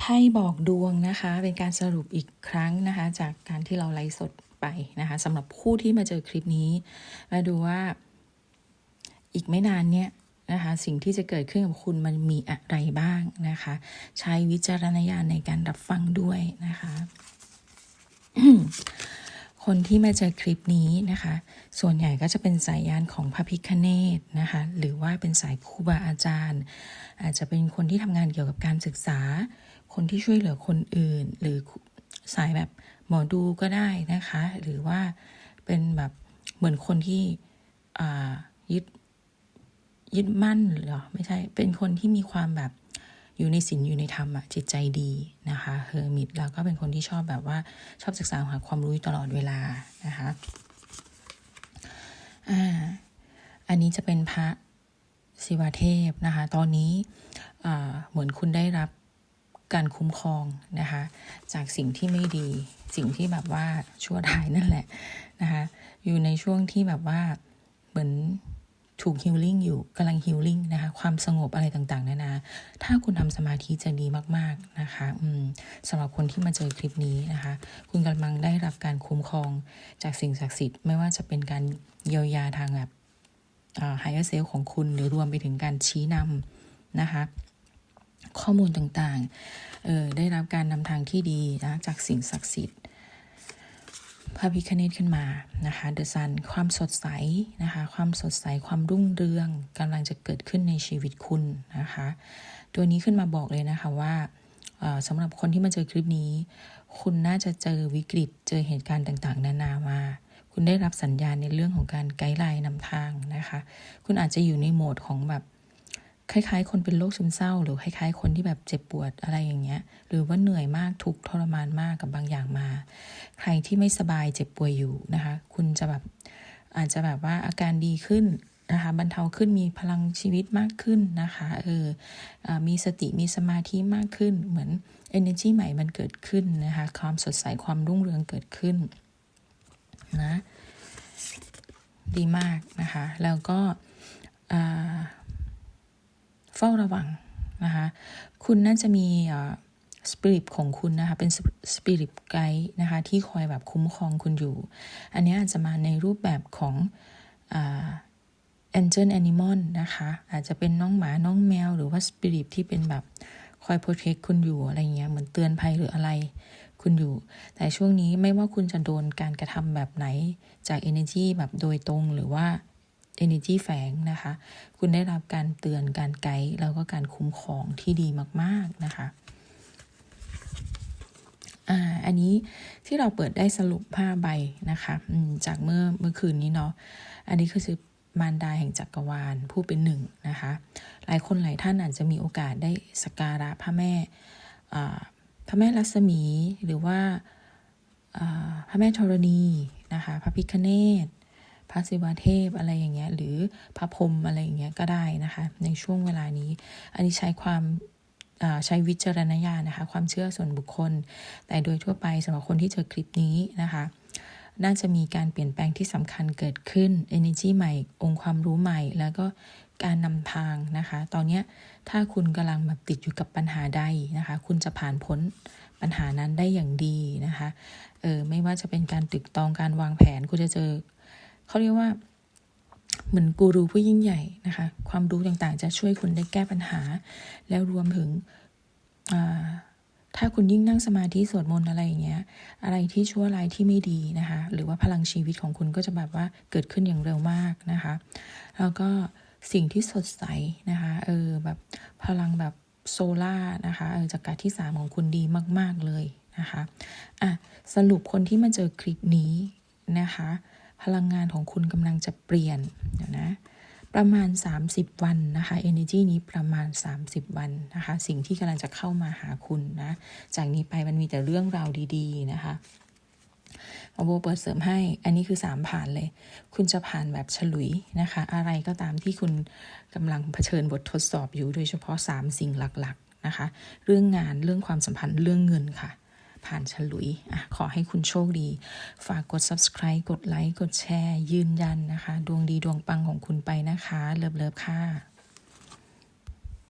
ไพ่บอกดวงนะคะ เป็นการสรุปอีกครั้งนะคะ จากการที่เราไลฟ์สดไปนะคะสำหรับผู้ที่มาเจอคลิปนี้ มาดูว่าอีกไม่นานเนี้ยนะคะสิ่งที่จะเกิดขึ้นกับคุณมันมีอะไรบ้างนะคะ ใช้วิจารณญาณในการรับฟังด้วยนะคะ คนที่มาเจอคลิปนี้นะคะ ส่วนใหญ่ก็จะเป็นสายยานของพระพิคเนตนะคะ หรือว่าเป็นสายครูบาอาจารย์ อาจจะเป็นคนที่ทำงานเกี่ยวกับการศึกษา คนที่ช่วยเหลือคนอื่น หรือสายแบบหมอดูก็ได้นะคะ หรือว่าเป็นแบบเหมือนคนที่ยึดยึดมั่นหรอไม่ใช่เป็นคนที่มีความแบบ อยู่ในศีลอยู่ในธรรมอะจิตใจดีนะคะเฮอร์มิตแล้วก็เป็นคนที่ชอบแบบว่าชอบศึกษาหาความรู้ตลอดเวลานะคะอ่าอันนี้จะเป็นพระศิวเทพนะคะ ตอนนี้เหมือนคุณได้รับการคุ้มครองนะคะ จากสิ่งที่ไม่ดี สิ่งที่แบบว่าชั่วร้ายนั่นแหละนะคะ อยู่ในช่วงที่แบบว่าเหมือน ถูกฮิลลิ่งอยู่กำลังฮิลลิ่งนะคะความสงบอะไรต่างๆนานาถ้าคุณทำสมาธิจะดีมากๆนะคะอืมสำหรับคนที่มาเจอคลิปนี้นะคะ คุณกำลังได้รับการคุ้มครองจากสิ่งศักดิ์สิทธิ์ไม่ว่าจะเป็นการเยียวยาทางแบบไฮเออร์เซลของคุณหรือรวมไปถึงการชี้นำนะคะข้อมูลต่างๆออได้รับการนำทางที่ดีนะจากสิ่งศักดิ์สิทธิ์ พระพิคเนตขึ้นมานะคะเดอะซันความสดใสนะคะความสดใสความรุ่งเรืองกำลังจะเกิดขึ้นในชีวิตคุณนะคะตัวนี้ขึ้นมาบอกเลยนะคะว่าสำหรับคนที่มาเจอคลิปนี้ คุณน่าจะเจอวิกฤตเจอเหตุการณ์ต่างๆ นานามา คุณได้รับสัญญาณในเรื่องของการไกด์ไลน์นำทางนะคะ คุณอาจจะอยู่ในโหมดของแบบ คล้ายๆ คนเป็นโรคซึมเศร้า หรือคล้ายๆ คนที่แบบเจ็บปวดอะไรอย่างเงี้ย หรือว่าเหนื่อยมากทุกทรมานมากกับบางอย่างมา ใครที่ไม่สบายเจ็บป่วยอยู่นะคะ คุณจะแบบอาจจะแบบว่าอาการดีขึ้นนะคะบรรเทาขึ้นมีพลังชีวิตมากขึ้นนะคะเออมีสติมีสมาธิมากขึ้น เหมือน energy ใหม่มันเกิดขึ้นนะคะความสดใสความรุ่งเรืองเกิดขึ้นนะดีมากนะคะ แล้วก็อ่า เฝ้าระวังนะคะคุณน่าจะมีสปิริตของคุณนะคะเป็นสปิริตไกด์นะคะที่คอยแบบคุ้มครองคุณอยู่ อันนี้อาจจะมาในรูปแบบของแองเจิลแอนิมอลนะคะอาจจะเป็นน้องหมาน้องแมว หรือว่าสปิริตที่เป็นแบบคอยโปรเทคคุณอยู่อะไรเงี้ยเหมือนเตือนภัยหรืออะไรคุณอยู่ แต่ช่วงนี้ไม่ว่าคุณจะโดนการกระทำแบบไหนจาก energy แบบโดยตรงหรือว่า energy แฝงนะคะ คุณได้รับการเตือนการไกด์แล้วก็การคุ้มครองที่ดีมาก ๆ นะคะอ่าอันนี้ที่เราเปิดได้สรุปผ้าใบนะคะจากเมื่อเมื่อคืนนี้เนาะอันนี้คือมารดาแห่งจักรวาลผู้เป็นหนึ่งนะคะ หลายคนหลายท่านอาจจะมีโอกาสได้สักการะพระแม่พระแม่รัศมีหรือว่าพระแม่ธรณีนะคะ พระพิคเนต พระศิวเทพอะไรอย่างเงี้ยหรือพระพรหมอะไรอย่างเงี้ยก็ได้นะคะ ในช่วงเวลานี้ อันนี้ใช้ความใช้วิจารณญาณนะคะ ความเชื่อส่วนบุคคล แต่โดยทั่วไปสำหรับคนที่เจอคลิปนี้นะคะน่าจะมีการเปลี่ยนแปลงที่สำคัญเกิดขึ้น energy ใหม่ องค์ความรู้ใหม่ แล้วก็การนำทางนะคะ ตอนนี้ถ้าคุณกำลังแบบติดอยู่กับปัญหาใดนะคะ คุณจะผ่านพ้นปัญหานั้นได้อย่างดีนะคะ เออไม่ว่าจะเป็นการตึกตองการวางแผน คุณจะเจอ เขาเรียกว่าเหมือนกูรูผู้ยิ่งใหญ่นะคะ ความรู้ต่างๆ จะช่วยคุณได้แก้ปัญหา แล้วรวมถึงถ้าคุณยิ่งนั่งสมาธิสวดมนต์อะไรอย่างเงี้ย อะไรที่ชั่วร้ายที่ไม่ดีนะคะ หรือว่าพลังชีวิตของคุณก็จะแบบว่าเกิดขึ้นอย่างเร็วมากนะคะ แล้วก็สิ่งที่สดใสนะคะ เออแบบพลังแบบโซล่านะคะ เออจากการที่สามของคุณดีมาก ๆเลยนะคะ อะสรุปคนที่มาเจอคลิปนี้นะคะ พลังงานของคุณกำลังจะเปลี่ยนเดี๋ยวนะประมาณ 30 วันนะคะ energy นี้ประมาณ 30 วันนะคะ สิ่งที่กำลังจะเข้ามาหาคุณนะ จากนี้ไปมันมีแต่เรื่องราวดีๆนะคะมาโบเปิดเสริมให้ อันนี้คือ 3 ผ่านเลย คุณจะผ่านแบบฉลุยนะคะ อะไรก็ตามที่คุณกำลังเผชิญบททดสอบอยู่ โดยเฉพาะ 3 สิ่งหลักๆนะคะ เรื่องงาน เรื่องความสัมพันธ์ เรื่องเงินค่ะ ผ่านฉลุยอะขอให้คุณโชคดี ฝากกด subscribe กดไลค์ กดแชร์ ยืนยันนะคะ ดวงดีดวงปังของคุณไปนะคะ เลิฟเลิฟค่ะ